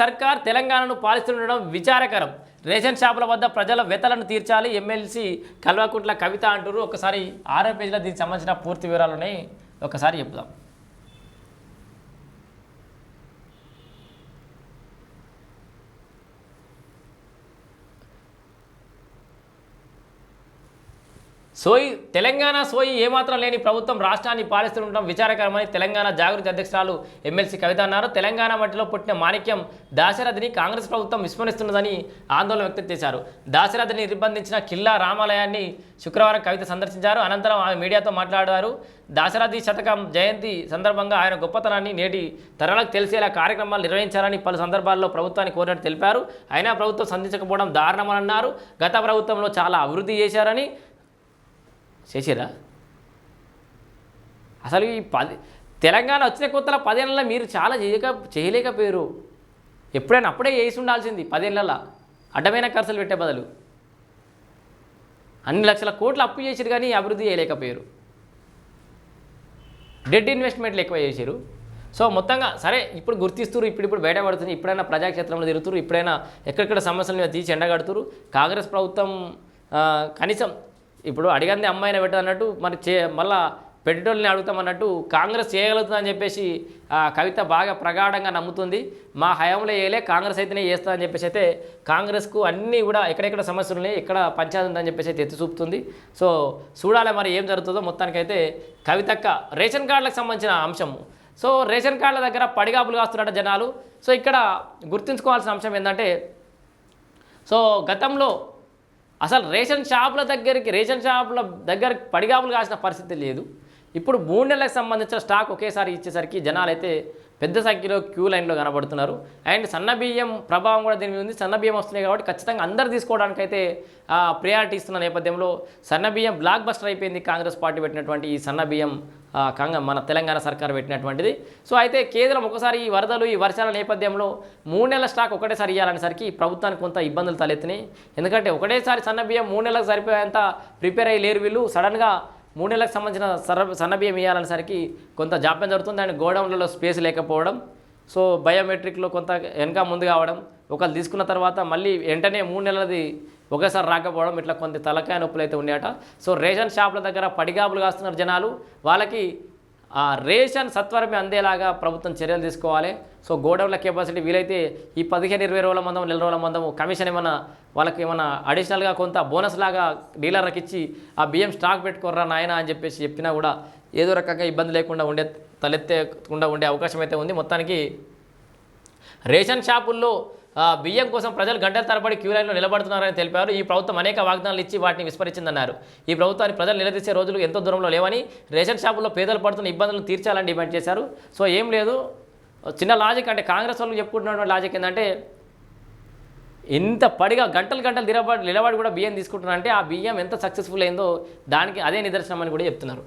సర్కార్ తెలంగాణను పాలిస్తుండడం విచారకరం. రేషన్ షాపుల వద్ద ప్రజల వెతలను తీర్చాలి ఎమ్మెల్సీ కల్వకుంట్ల కవిత అంటారు ఒకసారి ఆరో పేజీలో దీనికి సంబంధించిన పూర్తి వివరాలు ఉన్నాయి ఒకసారి చెప్దాం. సోయి తెలంగాణ సోయి ఏమాత్రం లేని ప్రభుత్వం రాష్ట్రాన్ని పాలిస్తుండటం విచారకరమని తెలంగాణ జాగృతి అధ్యక్షురాలు ఎమ్మెల్సీ కవిత అన్నారు. తెలంగాణ మట్టిలో పుట్టిన మాణిక్యం దాశరథిని కాంగ్రెస్ ప్రభుత్వం విస్మరిస్తున్నదని ఆందోళన వ్యక్తం చేశారు. దాశరథిని నిర్బంధించిన కిల్లా రామాలయాన్ని శుక్రవారం కవిత సందర్శించారు. అనంతరం ఆమె మీడియాతో మాట్లాడారు. దాశరథి శతకం జయంతి సందర్భంగా ఆయన గొప్పతనాన్ని నేటి తరాలకు తెలిసేలా కార్యక్రమాలు నిర్వహించాలని పలు సందర్భాల్లో ప్రభుత్వాన్ని కోరినట్టు తెలిపారు. అయినా ప్రభుత్వం సంధించకపోవడం దారుణమని అన్నారు. గత ప్రభుత్వంలో చాలా అభివృద్ధి చేశారని చేసిరా అసలు ఈ పది తెలంగాణ వచ్చిన కొత్తలో పదేళ్ళలో మీరు చాలా చేయక చేయలేకపోయారు. ఎప్పుడైనా అప్పుడే చేసి ఉండాల్సింది పదేళ్ళ అడ్డమైన ఖర్చులు పెట్టే బదులు. అన్ని లక్షల కోట్లు అప్పు చేసిరు కానీ అభివృద్ధి చేయలేకపోయారు. డెడ్ ఇన్వెస్ట్మెంట్లు ఎక్కువ చేశారు సో మొత్తంగా సరే ఇప్పుడు గుర్తిస్తారు ఇప్పుడు ఇప్పుడు బయటపడుతుంది ఇప్పుడైనా ప్రజాక్షేత్రంలో తిరుగుతారు ఇప్పుడైనా ఎక్కడెక్కడ సమస్యలను తీసి ఎండగడుతారు కాంగ్రెస్ ప్రభుత్వం కనీసం ఇప్పుడు అడిగింది అమ్మాయిని పెట్టదన్నట్టు మరి చే మళ్ళా పెట్టేటోళ్ళని అడుగుతామన్నట్టు కాంగ్రెస్ చేయగలుగుతుందని చెప్పేసి ఆ, కవిత బాగా ప్రగాఢంగా నమ్ముతుంది. మా హయాంలో వేయలే కాంగ్రెస్ అయితేనే చేస్తా అని చెప్పేసి అయితే కాంగ్రెస్కు అన్నీ కూడా ఎక్కడెక్కడ సమస్యలు ఉన్నాయి ఎక్కడ పంచాయతీ ఉందని చెప్పేసి అయితే ఎత్తి చూపుతుంది. సో చూడాలి మరి ఏం జరుగుతుందో మొత్తానికైతే కవితక్క రేషన్ కార్డులకు సంబంధించిన అంశము. సో రేషన్ కార్డుల దగ్గర పడిగాపులు కాస్తున్నట్టు జనాలు. సో ఇక్కడ గుర్తుంచుకోవాల్సిన అంశం ఏంటంటే సో గతంలో అసలు రేషన్ షాపుల దగ్గరికి రేషన్ షాపుల దగ్గర పడిగాపులు కాసిన పరిస్థితి లేదు. ఇప్పుడు మూడు నెలలకు సంబంధించిన స్టాక్ ఒకేసారి ఇచ్చేసరికి జనాలు అయితే పెద్ద సంఖ్యలో క్యూ లైన్లో కనబడుతున్నారు. అండ్ సన్న బియ్యం ప్రభావం కూడా దీని మీద ఉంది. సన్న బియ్యం వస్తున్నాయి కాబట్టి ఖచ్చితంగా అందరు తీసుకోవడానికైతే ప్రయారిటీ ఇస్తున్న నేపథ్యంలో సన్న బియ్యం బ్లాక్ బస్టర్ అయిపోయింది కాంగ్రెస్ పార్టీ పెట్టినటువంటి ఈ సన్న బియ్యం కంగ మన తెలంగాణ సర్కార్ పెట్టినటువంటిది. సో అయితే కేంద్రం ఒకసారి ఈ వరదలు ఈ వర్షాల నేపథ్యంలో మూడు నెలల స్టాక్ ఒకటేసారి ఇవ్వాలనేసరికి ప్రభుత్వానికి కొంత ఇబ్బందులు తలెత్తినాయి. ఎందుకంటే ఒకటేసారి సన్న బియ్యం మూడు నెలలకు సరిపోయేంత ప్రిపేర్ అయ్యి లేరు వీళ్ళు. సడన్గా మూడు నెలలకు సంబంధించిన సర సన్నబియ్యం ఇవ్వాలనేసరికి కొంత జాప్యం జరుగుతుంది అండ్ గోడౌన్లలో స్పేస్ లేకపోవడం. సో బయోమెట్రిక్లో కొంత వెనక ముందు కావడం ఒకళ్ళు తీసుకున్న తర్వాత మళ్ళీ వెంటనే మూడు నెలలది ఒకేసారి రాకపోవడం ఇట్లా కొంత తలకాయ నొప్పులు అయితే ఉన్నాయట. సో రేషన్ షాపుల దగ్గర పడిగాపులు కాస్తున్నారు జనాలు. వాళ్ళకి రేషన్ సత్వరమే అందేలాగా ప్రభుత్వం చర్యలు తీసుకోవాలి. సో గోడౌన్ల కెపాసిటీ వీలైతే ఈ పదిహేను ఇరవై రోజుల మందం నెల రోజుల మందం కమిషన్ ఏమన్నా వాళ్ళకి ఏమన్నా అడిషనల్గా కొంత బోనస్ లాగా డీలర్లకు ఇచ్చి ఆ బియ్యం స్టాక్ పెట్టుకోర్రా నాయన అని చెప్పేసి చెప్పినా కూడా ఏదో రకంగా ఇబ్బంది లేకుండా ఉండే తలెత్తకుండా ఉండే అవకాశం అయితే ఉంది. మొత్తానికి రేషన్ షాపుల్లో బియ్యం కోసం ప్రజలు గంటల తరబడి క్యూ లైన్లో నిలబడుతున్నారని తెలిపారు. ఈ ప్రభుత్వం అనేక వాగ్దానాలు ఇచ్చి వాటిని విస్మరించిందన్నారు. ఈ ప్రభుత్వాన్ని ప్రజలు నిలదీసే రోజులు ఎంతో దూరంలో లేవని రేషన్ షాపుల్లో పేదలు పడుతున్న ఇబ్బందులను తీర్చాలని డిమాండ్ చేశారు. సో ఏం లేదు. చిన్న లాజిక్ అంటే కాంగ్రెస్ వాళ్ళు చెప్పుకుంటున్నటువంటి లాజిక్ ఏంటంటే ఇంత పడిగా గంటలు గంటలు నిలబడి నిలబడి కూడా బియ్యం తీసుకుంటున్నారంటే ఆ బియ్యం ఎంత సక్సెస్ఫుల్ అయిందో దానికి అదే నిదర్శనం అని కూడా చెప్తున్నారు.